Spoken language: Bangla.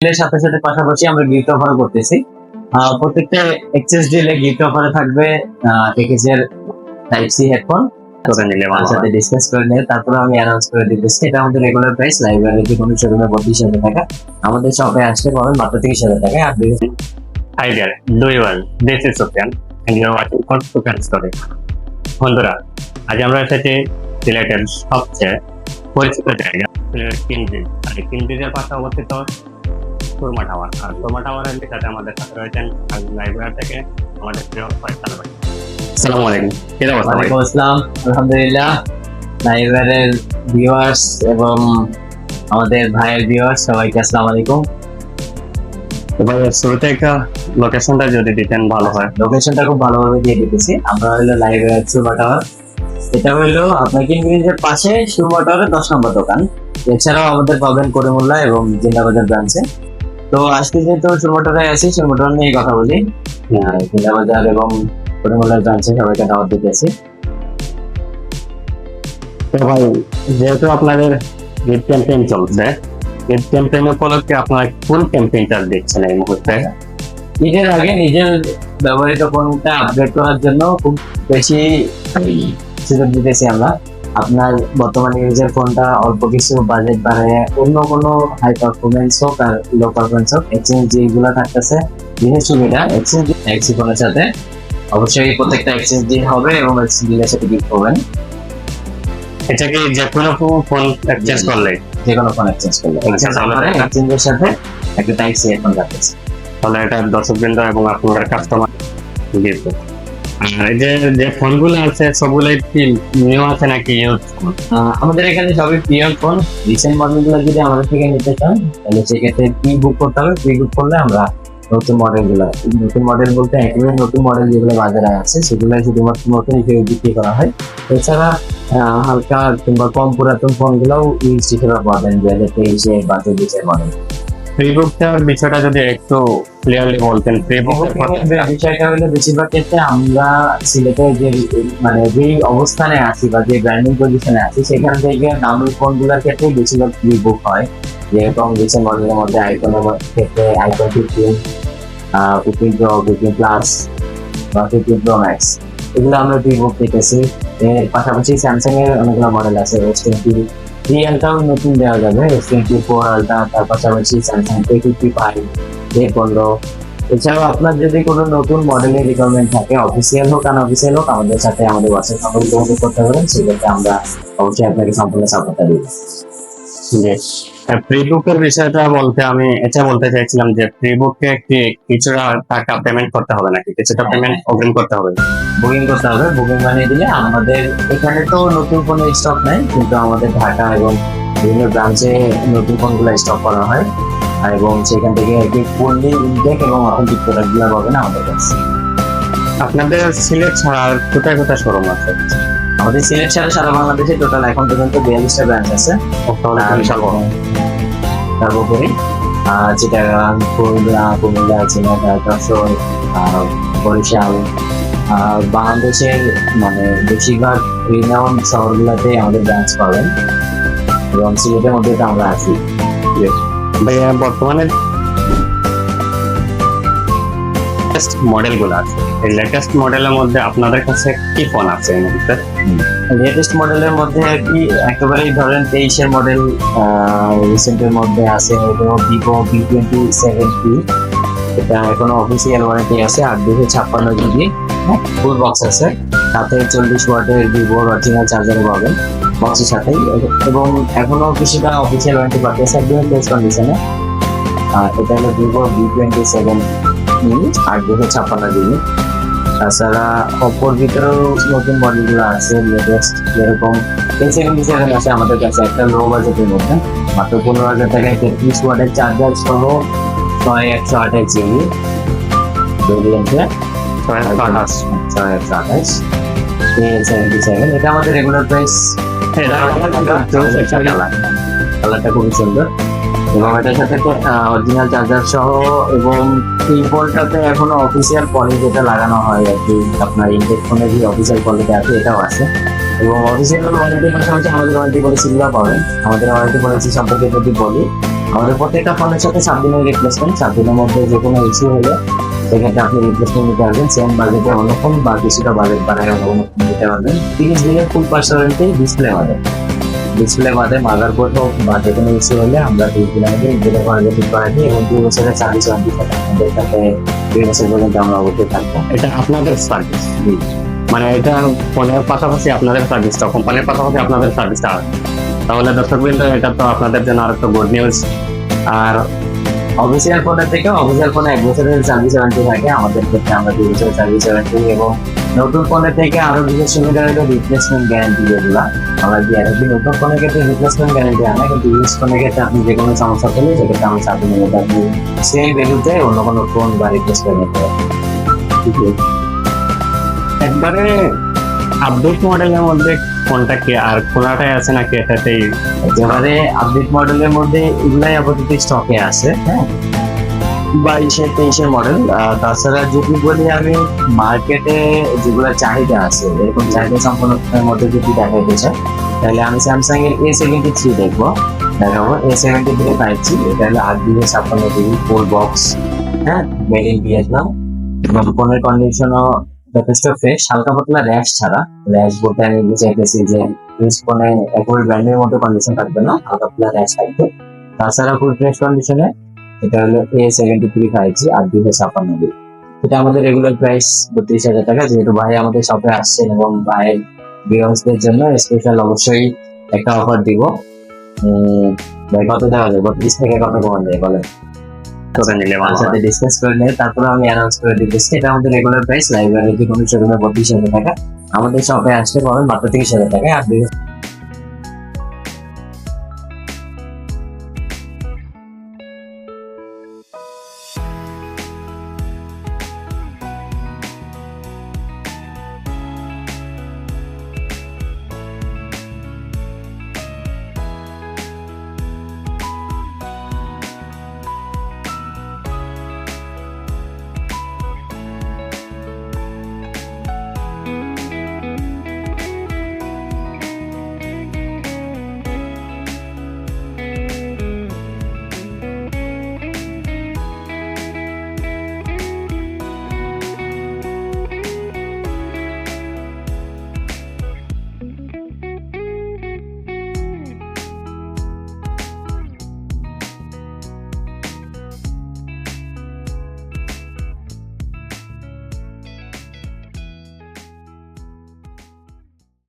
ডিলের সাথে সাথে পাশাপাশি আমরা গিফট অফার করতেছি। প্রত্যেকটা এক্সচেঞ্জ ডিলে গিফট অফারে থাকবে টেকেজের টাইপ সি হেডফোন করে নিলে আমার সাথে। ডিসকাস করে নিয়ে তারপরে আমি অ্যানাউন্স করে দিতেছি। এটা আমাদের রেগুলার প্রাইস লাইব্রেরি কোনো শোরুমে বত্রিশ হাজার টাকা। আমাদের শপে আসলে পাবেন মাত্র তিরিশ হাজার টাকা। আর বিভিন্ন Hi there, do you well? This is Sufyan and you are watching for Sufyan বন্ধুরা আজ আমরা এসেছি সিলেটের সবচেয়ে পরিচিত জায়গা সিলেটের আর এই কিনব্রিজের পাশে অবস্থিত সুরমা টাওয়ার। আর সুরমা টাওয়ারের সাথে আমাদের সাথে রয়েছেন লাইব্রেরি থেকে আমাদের প্রিয় ফয়সাল ভাই। আসসালামু আলাইকুম। কি অবস্থা ভাই? ওয়ালাইকুম আসসালাম। আলহামদুলিল্লাহ। লাইব্রেরির ভিউয়ার্স এবং আমাদের ভাইয়ের ভিউয়ার্স সবাইকে আসসালামু আলাইকুম। ভাই শুরুতে একটা লোকেশনটা যদি দিতেন ভালো হয়। লোকেশনটা খুব ভালোভাবে দিয়ে দিতেছি। আমরা হলো লাইব্রেরি সুরমা টাওয়ার। এটা হলো আপনার কিনগ্রিজের পাশে সুরমা টাওয়ারের দশ নম্বর দোকান। এছাড়াও আমাদের পাবেন করিমুল্লাহ এবং জিন্দাবাজার ব্রাঞ্চে তো আজকে যেহেতু সুরমা টাওয়ারে আছি সুরমা টাওয়ার নিয়ে কথা বলি। জিন্দাবাজার এবং করিমুল্লাহ ব্রাঞ্চে সবাইকে দাওয়াত দিতেছি তো ভাই যেহেতু আপনাদের ঈদ ক্যাম্পেইন চলছে ঈদ ক্যাম্পেইন উপলক্ষে আপনারা কোন ক্যাম্পেইনটা দেখছেন এই মুহূর্তে? ঈদের আগে নিজের ব্যবহৃত ফোনটা আপগ্রেড করার জন্য খুব বেশি সুযোগ দিতেছি আমরা। আপনার বর্তমানে ইউজের ফোনটা অল্প কিছু বাজেট বাড়ায় অন্য কোনো হাই পারফরমেন্স হোক আর লো পারফরমেন্স হোক এক্সচেঞ্জ যেগুলো থাকতেছে বিশেষ সুবিধা এক্সচেঞ্জ এক্সি ফোনের সাথে অবশ্যই প্রত্যেকটা এক্সচেঞ্জ দিয়ে হবে এবং এক্সচেঞ্জ ডিলের সাথে গিফট পাবেন এটা কি যে কোনো ফোন এক্সচেঞ্জ করলে। যে কোনো ফোন এক্সচেঞ্জ করলে এক্সচেঞ্জের সাথে একটা টাইপ সি হেডফোন রাখতেছে তাহলে এটা দর্শকবৃন্দ এবং আপনার কাস্টমার গিফট আছে মডেল বলতে নতুন মডেল যেগুলো বাজারে আছে সেগুলো শুধুমাত্র নতুন হিসেবে বিক্রি করা হয়। এছাড়া হালকা কিংবা কম পুরাতন ফোনগুলোও ইউজ হিসেবে পাবেন দু হাজার তেইশে বা চব্বিশের মডেল ফ্রি বুকটার বিষয়টা যদি একটু ক্লিয়ারলি বলতেন ফ্রি বিষয়টা হলো বেশিরভাগ ক্ষেত্রে আমরা সিলেটে যে মানে যে অবস্থানে আছি বা যে ব্র্যান্ডিং পজিশনে আছি সেখান থেকে দামি ফোনগুলোর ক্ষেত্রে বেশিরভাগ প্রি বুক হয়। যেরকম রিসেন্ট মডেলের মধ্যে আইফোনের ক্ষেত্রে iPhone fifteen fifteen pro fifteen plus বা ফিফটিন প্রো ম্যাক্স এগুলো আমরা প্রি বুক এর পাশাপাশি স্যামসাং এর অনেকগুলো মডেল আছে এস টোয়েন্টি থ্রি আলটাও নতুন দেওয়া যাবে এস টোয়েন্টি ফোর আলট্রা তার পাশাপাশি Samsung A fifty five A পনেরো এছাড়াও আপনার যদি কোনো নতুন মডেলের রিকোয়ারমেন্ট থাকে অফিসিয়াল হোক আনঅফিসিয়াল হোক আমাদের সাথে আমাদের হোয়াটসঅ্যাপ নম্বর যোগাযোগ করতে পারেন সেক্ষেত্রে আমরা অবশ্যই আপনাকে সম্পূর্ণ সাপোর্টটা দিব যে প্রি বুকের বিষয়টা বলতে আমি এটা বলতে চাইছিলাম যে প্রি বুকে কিছুটা টাকা পেমেন্ট করতে হবে নাকি? কিছুটা হ্যাঁ, পেমেন্ট অগ্রিম করতে হবে। বুকিং করতে হবে। বুকিং বানিয়ে দিলে আমাদের এখানে তো নতুন কোনো স্টক নেই কিন্তু আমাদের ঢাকা এবং বিভিন্ন ব্রাঞ্চে নতুন ফোনগুলো স্টক করা হয়। এবং সেখান থেকে আর কি ফুললি ইনটেক এবং অথেন্টিক প্রোডাক্টগুলো পাবেন আমাদের কাছে। আপনাদের সিলেট ছাড়া আর কোথায় কোথায় শোরুম আছে? আমাদের সিলেট ছাড়া সারা বাংলাদেশে টোটাল এখন পর্যন্ত বিয়াল্লিশটা ব্রাঞ্চ আছে। তাহলে তো বিশাল সর্বোপরি চিটাগাং খুলনা কুমিল্লা ঝিনাইদহ যশোর বরিশাল বাংলাদেশের মানে বেশিরভাগ রিনাউন শহরগুলোতে আমাদের ব্রাঞ্চ পাবেন। এবং সিলেটের মধ্যে তো আমরা আছি। বর্তমানে লেটেস্ট মডেলগুলো আছে। এই লেটেস্ট মডেলের মধ্যে আপনাদের কাছে কি ফোন আছে এই মুহূর্তে লেটেস্ট মডেলের মধ্যে আর কি, একেবারেই ধরেন তেইশের মডেল রিসেন্টের মধ্যে আছে Vivo V twenty seven P এটা এখনও অফিসিয়াল ওয়ারেন্টি আছে, আট দুশো ছাপ্পান্ন জিবি ফুল বক্স আছে। সাথে চল্লিশ ওয়াটের ভিভো অরিজিনাল চার্জার পাবেন বক্সের সাথে এবং এখনও কিছুটা অফিসিয়াল ওয়ারেন্টি বাকি আছে একদম প্লেস কন্ডিশনে এটা হলো ভিভো ভি টোয়েন্টি সেভেন আট দুশো ছাপ্পান্ন জিবি তাছাড়া অপর ভিতরেও নতুন মডেলগুলো আছে লেটেস্ট যেরকম এই সেভেন্টি সেভেন আছে আমাদের কাছে একটা লো বাজেটের মধ্যে মাত্র পনেরো হাজার টাকায় তেত্রিশ ওয়াটের চার্জার সহ ছয় একশো আঠাশ জিবি। ভেরিয়েন্টে ছয় একশো আঠাশ। ছয় একশো আঠাশ। সেভেন্টি সেভেন এটা আমাদের রেগুলার প্রাইস কালারটা খুবই সুন্দর। এবং এটার সাথে অরিজিনাল চার্জার সহ এবং ফোনটাতে এখনও অফিসিয়াল পলি যেটা লাগানো হয় আর কি। আপনার ইনটেক ফোনে যে অফিসিয়াল পলিটা আছে, এটাও আছে। এবং অফিসিয়াল ওয়ারেন্টির পাশাপাশি আমাদের ওয়ারেন্টি পলিসিগুলো পাবেন। আমাদের ওয়ারেন্টি পলিসি সম্পর্কে যদি বলি, আমাদের প্রত্যেকটা ফোনের সাথে সাত দিনের রিপ্লেসমেন্ট সাত দিনের মধ্যে যে কোনো ইস্যু হলে সেক্ষেত্রে আপনি রিপ্লেসমেন্ট নিতে পারবেন। সেম বাজেটে অন্য ফোন বা কিছুটা বাজেট বাড়ায় অন্য ফোন নিতে পারবেন। তিরিশ দিনের ফুল পার্সোনালিটি ডিসপ্লে বাদে ডিসপ্লে বাদে মাদার বোর্ড হোক বা যে কোনো ইস্যু হলে আমরা দুই দিনের মধ্যে ইন্টারনেট করাতে ঠিক করা দিই এবং দুই বছরের সার্ভিস ওয়ারেন্টি থাকে আমাদের সাথে দুই বছর পর্যন্ত আমরা অবশ্যই থাকব। এটা আপনাদের সার্ভিস মানে এটা ফোনের পাশাপাশি আপনাদের সার্ভিসটা কোম্পানির পাশাপাশি আপনাদের সার্ভিসটা আছে তাহলে দর্শক বিন্দু এটা তো আপনাদের জন্য আর একটা গুড নিউজ আর অফিসিয়াল ফোনের থেকে অফিসিয়াল ফোনে এক বছরের সার্ভিস ওয়ারেন্টি থাকে। আমাদের ক্ষেত্রে আমরা দুই বছরের সার্ভিস ওয়ারেন্টি এবং নতুন ফোনের থেকে আরও বিশেষ সুবিধা হলো রিপ্লেসমেন্ট গ্যারান্টি যেগুলো আমরা দিয়ে রাখি। নতুন ফোনের ক্ষেত্রে রিপ্লেসমেন্ট গ্যারান্টি আনে কিন্তু ইউজ ফোনের ক্ষেত্রে আপনি যে কোনো সমস্যা পেলে সেক্ষেত্রে সাত দিনের মধ্যে আপনি সেম ভ্যালুতে অন্য কোনো ফোন বা রিপ্লেস করে নিতে পারেন। একবারে আপডেট মডেলের মধ্যে কোনটা কি আর কোনটাই আছে নাকি এটাতেই একেবারে আপডেট মডেলের মধ্যে এগুলাই আপাতত স্টকে আছে হ্যাঁ? বাইশে তেইশের মডেল তাছাড়া যদি বলি আমি মার্কেটে যেগুলো চাহিদা আছে, এরকম চাহিদা সম্পন্ন মধ্যে যদি দেখাইতে চাই তাহলে আমি স্যামসাং এর এ সেভেন্টি থ্রি দেখব। দেখাবো। এ সেভেন্টি থ্রি জি এটা হলো আট জিবি ছাপ্পান্ন জিবি ফুল বক্স হ্যাঁ? মেড ইন ভিয়েতনাম এবং ফোনের কন্ডিশনও যথেষ্ট ফ্রেশ হালকা পাতলা র্যাশ ছাড়া। র্যাশ বলতে আমি বুঝাইতেছি যে ইউজ ফোনে একবার ব্র্যান্ডের মতো কন্ডিশন থাকবে না, হালকা পাতলা র্যাশ থাকবে। তাছাড়া ফুল ফ্রেশ কন্ডিশনে এটা হলো A seventy three five G আর দুশো ছাপ্পান্ন জিবি এটা আমাদের রেগুলার প্রাইস বত্রিশ হাজার টাকা যেহেতু ভাই আমাদের শপে আসছেন এবং ভাইয়ের ভিউয়ার্সদের জন্য স্পেশাল অবশ্যই একটা অফার দিব। ভাই কত দেওয়া যায় বত্রিশ থেকে কত কমান যায় বলেন? করে নিলে আমার সাথে ডিসকাস করে নিয়ে তারপরে আমি অ্যানাউন্স করে দিতেছি। এটা আমাদের রেগুলার প্রাইস লাইব্রেরি কোনো শোরুমে বত্রিশ হাজার টাকা। আমাদের শপে আসলে পাবেন মাত্র তিরিশ হাজার টাকা আর